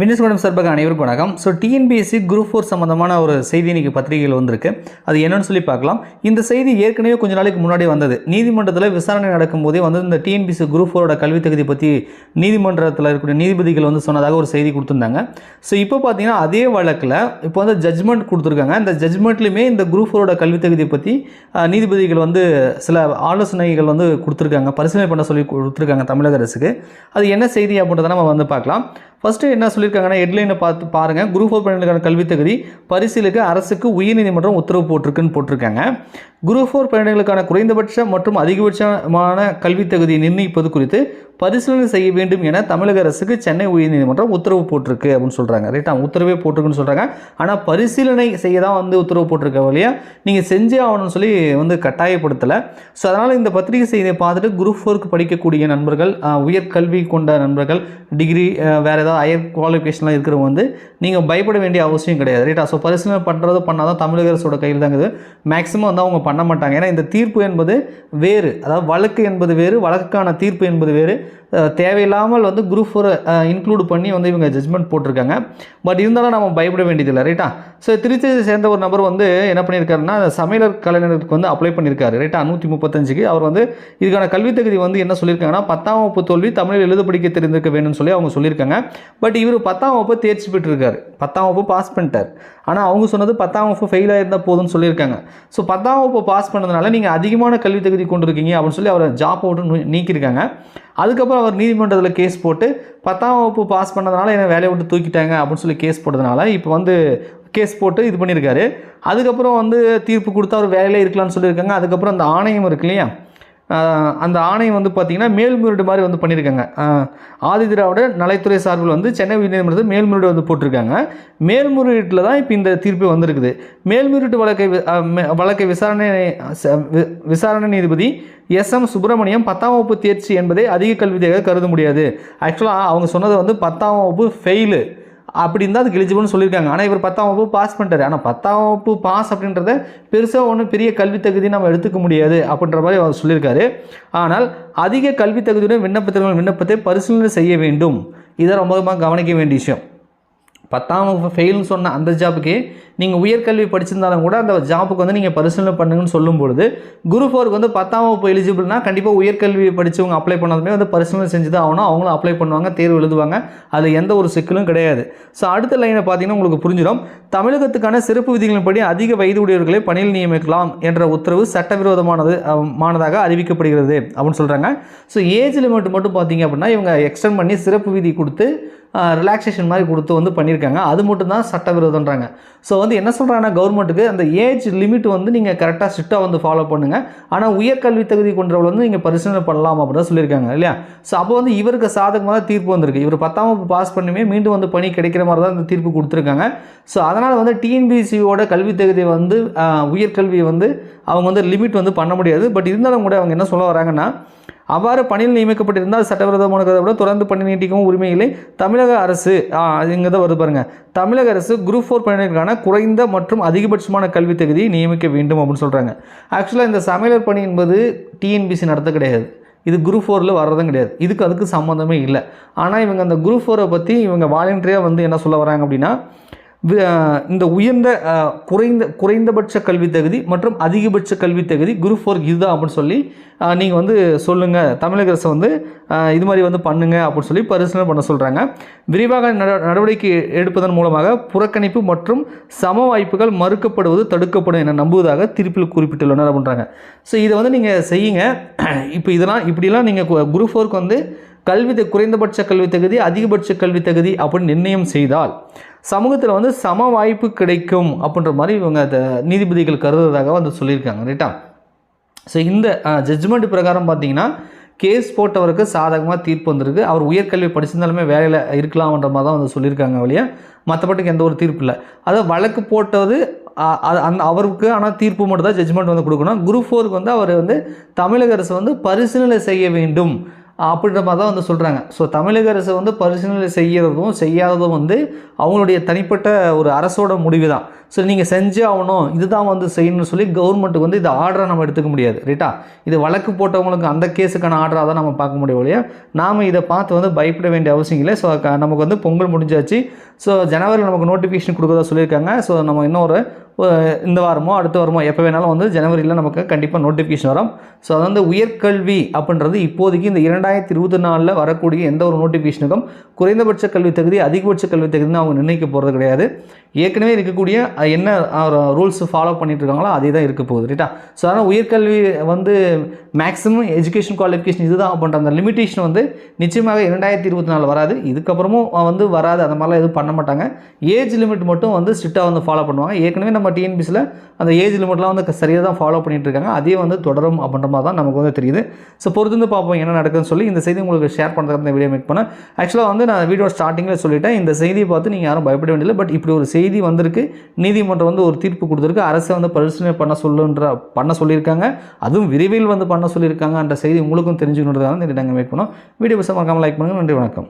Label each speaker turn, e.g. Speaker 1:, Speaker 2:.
Speaker 1: வினேஸ்வரம் சார்பாக அனைவருக்கும் வணக்கம். ஸோ டிஎன்பிஎஸ்சி குரூப் ஃபோர் சம்மந்தமான ஒரு செய்தி இன்னைக்கு பத்திரிகையில் வந்திருக்கு. அது என்னன்னு சொல்லி பார்க்கலாம். இந்த செய்தி ஏற்கனவே கொஞ்ச நாளைக்கு முன்னாடி வந்தது. நீதிமன்றத்தில் விசாரணை நடக்கும்போதே வந்து இந்த டிஎன்பிஎஸ்சி குரூப் ஃபோரோட கல்வி தகுதி பற்றி நீதிமன்றத்தில் இருக்கக்கூடிய நீதிபதிகள் வந்து சொன்னதாக ஒரு செய்தி கொடுத்துருந்தாங்க. ஸோ இப்போ பார்த்தீங்கன்னா அதே வழக்கில் இப்போ வந்து ஜட்ஜ்மெண்ட் கொடுத்துருக்காங்க. அந்த ஜட்ஜ்மெண்ட்லையுமே இந்த குரூப் ஃபோரோட கல்வி தகுதி பற்றி நீதிபதிகள் வந்து சில ஆலோசனைகள் வந்து கொடுத்துருக்காங்க. பரிசீலனை பண்ண சொல்லி கொடுத்துருக்காங்க தமிழக அரசுக்கு. அது என்ன செய்தி அப்படின்றத நம்ம வந்து பார்க்கலாம். ஃபஸ்ட்டு என்ன சொல்லி சொல்லியிருக்காங்கன்னா ஹெட்லைனை பார்த்து பாருங்கள் குரூப் ஃபோர் பயணிகளுக்கான கல்வித் தகுதி பரிசீலிக்க அரசுக்கு உயர்நீதிமன்றம் உத்தரவு போட்டிருக்குன்னு போட்டிருக்காங்க. குரூப் ஃபோர் பயணிகளுக்கான குறைந்தபட்ச மற்றும் அதிகபட்சமான கல்வித் தகுதியை நிர்ணயிப்பது குறித்து பரிசீலனை செய்ய வேண்டும் என தமிழக அரசுக்கு சென்னை உயர்நீதிமன்றம் உத்தரவு போட்டிருக்கு அப்படின்னு சொல்கிறாங்க ரைட்டா உத்தரவே போட்டிருக்குன்னு சொல்கிறாங்க ஆனால் பரிசீலனை செய்ய தான் வந்து உத்தரவு போட்டிருக்க வழியாக நீங்கள் செஞ்சே ஆகணும்னு சொல்லி வந்து கட்டாயப்படுத்தலை. ஸோ அதனால் இந்த பத்திரிகை செய்தியை பார்த்துட்டு குரூப் ஃபோருக்கு படிக்கக்கூடிய நண்பர்கள் உயர்கல்வி கொண்ட நண்பர்கள் டிகிரி வேறு ஏதாவது ஹையர் குவாலிஃபிகேஷன்லாம் இருக்கிறவங்க வந்து நீங்கள் பயப்பட வேண்டிய அவசியம் கிடையாது. ரைட்டா? ஸோ பரிசீலனை பண்ணுறது பண்ணாதான் தமிழக அரசோட கையில் தாங்குது மேக்ஸிமம் வந்து அவங்க பண்ண மாட்டாங்க. ஏன்னா இந்த தீர்ப்பு என்பது வேறு அதாவது வழக்கு என்பது வேறு வழக்குக்கான தீர்ப்பு என்பது வேறு. தேவையில்லாமல் வந்து குரூப் ஃபோரை இன்க்ளூட் பண்ணி வந்து இவங்க ஜட்ஜ்மெண்ட் போட்டிருக்காங்க. பட் இருந்தாலும் நம்ம பயப்பட வேண்டியதில்லை ரைட்டா ஸோ திருச்சியை சேர்ந்த ஒரு நபர் வந்து என்ன பண்ணியிருக்காருன்னா சமையலர் கலைஞருக்கு வந்து அப்ளை பண்ணியிருக்காரு ரைட்டா நூற்றி முப்பத்தஞ்சுக்கு. அவர் வந்து இதுக்கான கல்வி தகுதி வந்து என்ன சொல்லியிருக்காங்கன்னா பத்தாம் வகுப்பு தோல்வி தமிழில் எழுத படிக்க தெரிந்திருக்க வேணும்னு சொல்லி அவங்க சொல்லியிருக்காங்க. பட் இவர் பத்தாம் வகுப்பு தேர்ச்சி பெற்றிருக்காரு. பத்தாம் வகுப்பு பாஸ் பண்ணிட்டார். ஆனால் அவங்க சொன்னது பத்தாம் வகுப்பு ஃபெயில் ஆயிருந்தால் போதும்னு சொல்லியிருக்காங்க. ஸோ பத்தாம் வகுப்பு பாஸ் பண்ணதுனால நீங்கள் அதிகமான கல்வி தகுதி கொண்டிருக்கீங்க அப்படின்னு சொல்லி அவரை ஜாப் அவுட்டு நீக்கியிருக்காங்க. அதுக்கப்புறம் அவர் நீதிமன்றத்தில் கேஸ் போட்டு பத்தாம் வகுப்பு பாஸ் பண்ணதுனால என்னை வேலையை விட்டு தூக்கிட்டாங்க அப்படின்னு சொல்லி கேஸ் போட்டதுனால இப்போ வந்து கேஸ் போட்டு இது பண்ணியிருக்காரு. அதுக்கப்புறம் வந்து தீர்ப்பு கொடுத்து அவர் வேலையிலே இருக்கலாம்னு சொல்லியிருக்காங்க. அதுக்கப்புறம் அந்த ஆணையம் இருக்கு இல்லையா? அந்த ஆணையம் வந்து பார்த்திங்கன்னா மேல்முறையீடு மாதிரி வந்து பண்ணியிருக்காங்க. ஆஹ் ஆதி திராவிட நலைத்துறை சார்பில் வந்து சென்னை உயர்நீதிமன்றத்தில் மேல்முறையீடு வந்து போட்டிருக்காங்க. மேல்முறையீட்டில் தான் இப்போ இந்த தீர்ப்பு வந்திருக்குது. மேல்முறையீட்டு வழக்கை மே- வழக்கை விசாரணை வி- விசாரணை நீதிபதி எஸ் எம் சுப்பிரமணியம் பத்தாம் வகுப்பு தேர்ச்சி என்பதை அதிக கல்வியாக கருத முடியாது. ஆக்சுவலாக அவங்க சொன்னது வந்து பத்தாம் வகுப்பு ஃபெயிலு அப்படின்னு இருந்தால் அதுக்கு எலிஜிபிள்னு சொல்லியிருக்காங்க. ஆனால் இவர் பத்தாம் வகுப்பு பாஸ் பண்ணிட்டாரு. ஆனால் பத்தாம் வகுப்பு பாஸ் அப்படின்றத பெருசாக ஒன்றும் பெரிய கல்வி தகுதி நம்ம எடுத்துக்க முடியாது அப்படின்ற மாதிரி அவர் சொல்லியிருக்காரு. ஆனால் அதிக கல்வி தகுதியுடன் விண்ணப்பத்திற்கு விண்ணப்பத்தை பரிசீலனை செய்ய வேண்டும். இதை ரொம்ப கவனிக்க வேண்டிய விஷயம். பத்தாம் வகுப்பு ஃபெயில்னு சொன்ன அந்த ஜாபுக்கு நீங்கள் உயர்கல்வி படிச்சிருந்தாலும் கூட அந்த ஜாபுக்கு வந்து நீங்கள் பரிசீலனை பண்ணுங்கன்னு சொல்லும் பொழுது குரு ஃபோருக்கு வந்து பத்தாம் வகுப்பு எலிஜிபிள்னா கண்டிப்பாக உயர்கல்வி படித்தவங்க அப்ளை பண்ணதுமே வந்து பரிசீலனை செஞ்சு தான் ஆகணும். அவங்களும் அப்ளை பண்ணுவாங்க தேர்வு எழுதுவாங்க. அது எந்த ஒரு சிக்கலும் கிடையாது. ஸோ அடுத்த லைனை பார்த்தீங்கன்னா உங்களுக்கு புரிஞ்சிடும். தமிழகத்துக்கான சிறப்பு விதிகளின்படி அதிக வயது உடையவர்களை பணியில் நியமிக்கலாம் என்ற உத்தரவு சட்டவிரோதமானது மானதாக அறிவிக்கப்படுகிறது அப்படின்னு சொல்கிறாங்க ஸோ ஏஜ் லிமிட் மட்டும் பார்த்தீங்க அப்படின்னா இவங்க எக்ஸ்டெண்ட் பண்ணி சிறப்பு விதி கொடுத்து ரிலாக்ஸேஷன் மாதிரி கொடுத்து வந்து பண்ணியிருக்காங்க. அது மட்டும் தான் சட்டவிரோதன்றாங்க. ஸோ வந்து என்ன சொல்கிறாங்கன்னா கவர்மெண்ட்டுக்கு அந்த ஏஜ் லிமிட் வந்து நீங்கள் கரெக்டாக ஸ்ட்ரிக்டாக வந்து ஃபாலோ பண்ணுங்கள் ஆனால் உயர்கல்வி தகுதி கொண்டவர்கள் வந்து நீங்கள் பரிசீலனை பண்ணலாம் அப்படின்னு சொல்லியிருக்காங்க இல்லையா? ஸோ அப்போ வந்து இவருக்கு சாதகமாக தான் தீர்ப்பு வந்திருக்கு. இவர் பத்தாம் வகுப்பு பாஸ் பண்ணுமே மீண்டும் வந்து பணி கிடைக்கிற மாதிரி தான் இந்த தீர்ப்பு கொடுத்துருக்காங்க. ஸோ அதனால் வந்து டிஎன்பிசியோட கல்வி தகுதியை வந்து உயர்கல்வியை வந்து அவங்க வந்து லிமிட் வந்து பண்ண முடியாது. பட் இருந்தாலும் கூட அவங்க என்ன சொல்ல வராங்கன்னா அவ்வாறு பணியில் நியமிக்கப்பட்டிருந்தால் சட்டவிரோதமானதை விட தொடர்ந்து பணி நீட்டிக்கவும் உரிமை இல்லை. தமிழக அரசு இங்கே தான் வருது பாருங்க. தமிழக அரசு குரூப் ஃபோர் பணியினருக்கான குறைந்த மற்றும் அதிகபட்சமான கல்வி தகுதியை நியமிக்க வேண்டும் அப்படின்னு சொல்கிறாங்க ஆக்சுவலாக இந்த சமையலர் பணி என்பது டிஎன்பிசி நடத்த கிடையாது. இது குரூப் ஃபோரில் வர்றதும் கிடையாது. இதுக்கு அதுக்கு சம்மந்தமே இல்லை. ஆனால் இவங்க அந்த குரூப் ஃபோரை பற்றி இவங்க வாலண்டியராக வந்து என்ன சொல்ல வராங்க அப்படின்னா இந்த உயர்ந்த குறைந்த குறைந்தபட்ச கல்வி தகுதி மற்றும் அதிகபட்ச கல்வி தகுதி குரூப் ஃபோர் இதுதான் அப்படின்னு சொல்லி நீங்கள் வந்து சொல்லுங்கள் தமிழக அரசு வந்து இது மாதிரி வந்து பண்ணுங்க அப்படின்னு சொல்லி பரிசீலனை பண்ண சொல்கிறாங்க விரிவாக நட- நடவடிக்கை எடுப்பதன் மூலமாக புறக்கணிப்பு மற்றும் சம வாய்ப்புகள் மறுக்கப்படுவது தடுக்கப்படும் என நம்புவதாக தீர்ப்பில் குறிப்பிட்டுள்ளனர் அப்படின்றாங்க. ஸோ இதை வந்து நீங்கள் செய்யுங்க. இப்போ இதெல்லாம் இப்படிலாம் நீங்கள் குரூப் ஃபோருக்கு வந்து கல்வி த- குறைந்தபட்ச கல்வி தகுதி அதிகபட்ச கல்வி தகுதி அப்படின்னு நிர்ணயம் செய்தால் சமூகத்தில் வந்து சம வாய்ப்பு கிடைக்கும் அப்படின்ற மாதிரி இவங்க அந்த நீதிபதிகள் கருதுறதாக வந்து சொல்லியிருக்காங்க ரைட்டா ஸோ இந்த ஜட்ஜ்மெண்ட் பிரகாரம் பார்த்தீங்கன்னா கேஸ் போட்டவருக்கு சாதகமாக தீர்ப்பு வந்திருக்கு. அவர் உயர்கல்வி படிச்சிருந்தாலுமே வேலையில் இருக்கலாம்ன்ற மாதிரி தான் வந்து சொல்லியிருக்காங்க வழியா மற்றபடிக்கு எந்த ஒரு தீர்ப்பு இல்லை. அதாவது வழக்கு போட்டது அது அந்த அவருக்கு ஆனால் தீர்ப்பு மட்டும் தான் ஜட்ஜ்மெண்ட் வந்து கொடுக்கணும். குரூப் ஃபோருக்கு வந்து அவர் வந்து தமிழக அரசு வந்து பரிசீலனை செய்ய வேண்டும். அப்படின்ற மாதிரி தான் வந்து சொல்கிறாங்க ஸோ தமிழக அரசு வந்து பரிசீலனை செய்கிறதும் செய்யாததும் வந்து அவங்களுடைய தனிப்பட்ட ஒரு அரசோட முடிவு தான் ஸோ நீங்கள் செஞ்சே ஆகணும் இதுதான் வந்து செய்யணும்னு சொல்லி கவர்மெண்ட்டுக்கு வந்து இது ஆர்டரை நம்ம எடுத்துக்க முடியாது ரைட்டா இது வழக்கு போட்டவங்களுக்கு அந்த கேஸுக்கான ஆர்டராக தான் நம்ம பார்க்க முடியும் இல்லையா நாம் இதை பார்த்து வந்து பயப்பட வேண்டிய அவசியம் இல்லை. ஸோ நமக்கு வந்து பொங்கல் முடிஞ்சாச்சு. ஸோ ஜனவரியில் நமக்கு நோட்டிஃபிகேஷன் கொடுக்குறதா சொல்லியிருக்காங்க. ஸோ நம்ம இன்னொரு இந்த வாரமோ அடுத்த வாரமோ எப்போ வேணாலும் வந்து ஜனவரியில் நமக்கு கண்டிப்பாக நோட்டிஃபிகேஷன் வரும். ஸோ அது வந்து உயர்கல்வி அப்படின்றது இப்போதைக்கு இந்த இரண்டாயிரத்தி இருபத்தி நாலில் வரக்கூடிய எந்த ஒரு நோட்டிஃபிகேஷனுக்கும் குறைந்தபட்ச கல்வி தகுதி அதிகபட்ச கல்வி தகுதின்னு அவங்க நிர்ணயிக்க போகிறது கிடையாது. ஏற்கனவே இருக்கக்கூடிய என்ன ரூல்ஸ் ஃபாலோ பண்ணிட்டு இருக்காங்களோ அதே தான் இருக்க போகுது ரைட்டா ஸோ அதனால் உயர்கல்வி வந்து மேக்ஸிமம் எஜுகேஷன் குவாலிஃபிகேஷன் இதுதான் அப்படின்ற அந்த லிமிட்டேஷன் வந்து நிச்சயமாக இரண்டாயிரத்தி இருபத்தி நாலு வராது. இதுக்கப்புறமும் வந்து வராது அந்த மாதிரிலாம் எதுவும் பண்ண மாட்டாங்க. ஏஜ் லிமிட் மட்டும் வந்து ஸ்ட்ரிக்டாக வந்து ஃபாலோ பண்ணுவாங்க. ஏற்கனவே நம்ம டிஎன்பிசியில் அந்த ஏஜ் லிமிட்லாம் வந்து சரியாக தான் ஃபாலோ பண்ணிகிட்டு இருக்காங்க அதே வந்து தொடரும் அப்படின்ற மாதிரி தான் நமக்கு வந்து தெரியுது. ஸோ பொறுத்திருந்து பார்ப்போம் என்ன நடக்குதுன்னு சொல்லி இந்த செய்தி உங்களுக்கு ஷேர் பண்ணுறதுக்கு இந்த வீடியோ மேக் பண்ணேன். ஆக்சுவலாக வந்து நான் வீடியோ ஸ்டார்டிங்கில் சொல்லிட்டேன். இந்த செய்தியை பார்த்து நீங்கள் யாரும் பயப்பட வேண்டியதில்லை. பட் இப்படி ஒரு செய்தி வந்திருக்கு. நீதிமன்றம் வந்து ஒரு தீர்ப்பு கொடுத்துருக்கு. அரசை வந்து பரிசீலனை பண்ண சொல்லுன்ற பண்ண சொல்லியிருக்காங்க. அதுவும் விரைவில் வந்து பண்ண சொல்லியிருக்காங்கன்ற செய்தி உங்களுக்கும் தெரிஞ்சுக்கணுன்றதால நாங்கள் மேக் பண்ணோம். வீடியோ மறக்காமல் லைக் பண்ணுங்கள் நன்றி வணக்கம்.